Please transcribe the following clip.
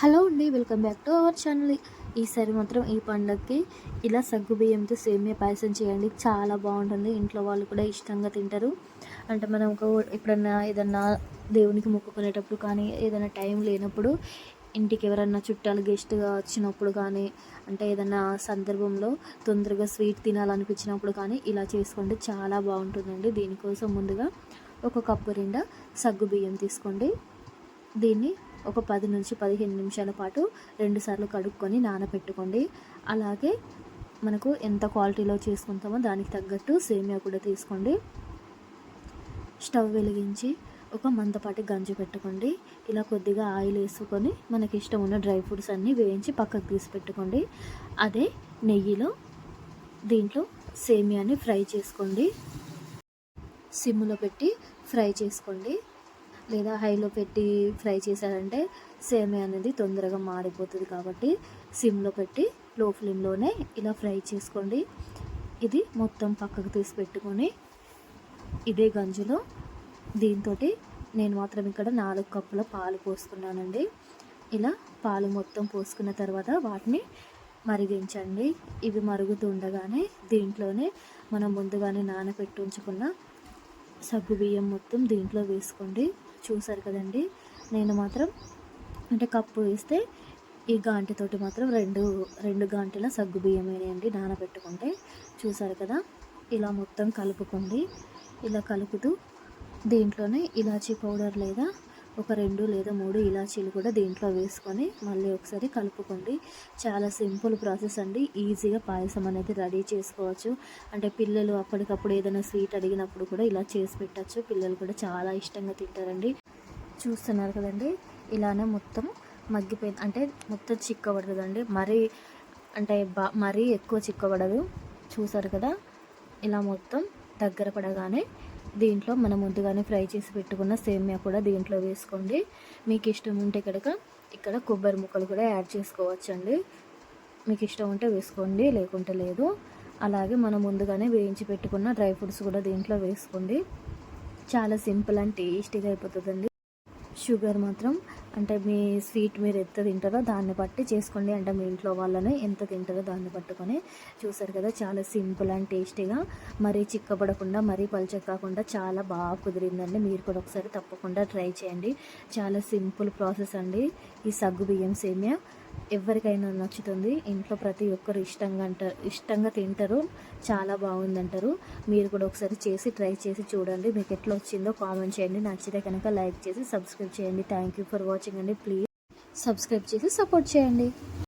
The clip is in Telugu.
హలో అండి welcome back to our channel. ఈసారి మాత్రం ఈ పండగకి ఇలా సగ్గు బియ్యంతో సేమియా పాయసం చేయండి. చాలా బాగుంటుంది. ఇంట్లో వాళ్ళు కూడా ఇష్టంగా తింటారు. అంటే మనం ఒక ఎప్పుడన్నా ఏదన్నా దేవునికి మొక్కుకునేటప్పుడు కానీ ఏదైనా టైం లేనప్పుడు ఇంటికి ఎవరన్నా చుట్టాలు గెస్ట్గా వచ్చినప్పుడు కానీ అంటే ఏదైనా సందర్భంలో తొందరగా స్వీట్ తినాలనిపించినప్పుడు కానీ ఇలా చేసుకోండి చాలా బాగుంటుందండి. దీనికోసం ముందుగా ఒక కప్పు నిండా సగ్గు బియ్యం తీసుకోండి. దీన్ని ఒక పది నుంచి పదిహేను నిమిషాల పాటు రెండుసార్లు కడుక్కొని నానబెట్టుకోండి అలాగే మనకు ఎంత క్వాలిటీలో చేసుకుంటామో దానికి తగ్గట్టు సేమియా కూడా తీసుకోండి. స్టవ్ వెలిగించి ఒక మందపాటి గంజి పెట్టుకోండి. ఇలా కొద్దిగా ఆయిల్ వేసుకొని మనకి ఇష్టం ఉన్న డ్రై ఫ్రూట్స్ అన్నీ వేయించి పక్కకు తీసి పెట్టుకోండి. అదే నెయ్యిలో దీంట్లో సేమియాని ఫ్రై చేసుకోండి. సిమ్లో పెట్టి ఫ్రై చేసుకోండి. లేదా హైలో పెట్టి ఫ్రై చేశారంటే సేమియా అనేది తొందరగా మాడిపోతుంది కాబట్టి సిమ్లో పెట్టి లో ఫ్లేమ్లోనే ఇలా ఫ్రై చేసుకోండి. ఇది మొత్తం పక్కకు తీసి పెట్టుకొని ఇదే గంజులో దీంతో నేను మాత్రం ఇక్కడ నాలుగు కప్పుల పాలు పోసుకున్నానండి. ఇలా పాలు మొత్తం పోసుకున్న తర్వాత వాటిని మరిగించండి. ఇవి మరుగుతుండగానే దీంట్లోనే మనం ముందుగానే నానబెట్టి ఉంచుకున్న సగ్గు బియ్యం మొత్తం దీంట్లో వేసుకోండి. చూసారు కదండి. నేను మాత్రం అంటే కప్పు వేస్తే ఈ గాంటితోటి మాత్రం రెండు రెండు గాంటిల సగ్గు బియ్యం వేయండి నానబెట్టుకుంటే. చూసారు కదా ఇలా మొత్తం కలుపుకోండి. ఇలా కలుపుతూ దీంట్లోనే ఇలాచీ పౌడర్ లేదా ఒక రెండు లేదా మూడు ఇలాచీలు కూడా దీంట్లో వేసుకొని మళ్ళీ ఒకసారి కలుపుకోండి. చాలా సింపుల్ ప్రాసెస్ అండి. ఈజీగా పాయసం అనేది రెడీ చేసుకోవచ్చు. అంటే పిల్లలు అప్పటికప్పుడు ఏదైనా స్వీట్ అడిగినప్పుడు కూడా ఇలా చేసి పెట్టచ్చు. పిల్లలు కూడా చాలా ఇష్టంగా తింటారండి. చూస్తున్నారు కదండి ఇలానే మొత్తం మగ్గిపోయింది. అంటే మొత్తం చిక్కబడుతుందండి మరీ అంటే బా మరీ ఎక్కువ చిక్కబడదు. చూసారు కదా ఇలా మొత్తం దగ్గర పడగానే దీంట్లో మనం ముందుగానే ఫ్రై చేసి పెట్టుకున్న సేమియా కూడా దీంట్లో వేసుకోండి. మీకు ఇష్టం ఉంటే కనుక ఇక్కడ కొబ్బరి ముక్కలు కూడా యాడ్ చేసుకోవచ్చండి. మీకు ఇష్టం ఉంటే వేసుకోండి లేకుంటే లేదు. అలాగే మనం ముందుగానే వేయించి పెట్టుకున్న డ్రై ఫ్రూట్స్ కూడా దీంట్లో వేసుకోండి. చాలా సింపుల్ అండ్ టేస్టీగా అయిపోతుందండి. షుగర్ మాత్రం అంటే మీ స్వీట్ మీరు ఎంత తింటారో దాన్ని బట్టి చేసుకోండి. అంటే మీ ఇంట్లో వాళ్ళని ఎంత తింటారో దాన్ని పట్టుకొని చూసారు కదా చాలా సింపుల్ అండ్ టేస్టీగా. మరీ చిక్కబడకుండా మరీ పలుచక కాకుండా చాలా బాగా కుదిరిందండి. మీరు కూడా ఒకసారి తప్పకుండా ట్రై చేయండి. చాలా సింపుల్ ప్రాసెస్ అండి. ఈ సగ్గు బియ్యం సేమియా. ఎవరికైనా నచ్చుతుంది. ఇంట్లో ప్రతి ఒక్కరు ఇష్టంగా అంటారు ఇష్టంగా తింటారు. చాలా బాగుందంటారు. మీరు కూడా ఒకసారి చేసి ట్రై చేసి చూడండి. మీకు ఎట్లా వచ్చిందో కామెంట్ చేయండి. నచ్చితే కనుక లైక్ చేసి సబ్స్క్రైబ్ చేయండి. థ్యాంక్ యూ ఫర్ వాచింగ్ అండి. ప్లీజ్ సబ్స్క్రైబ్ చేసి సపోర్ట్ చేయండి.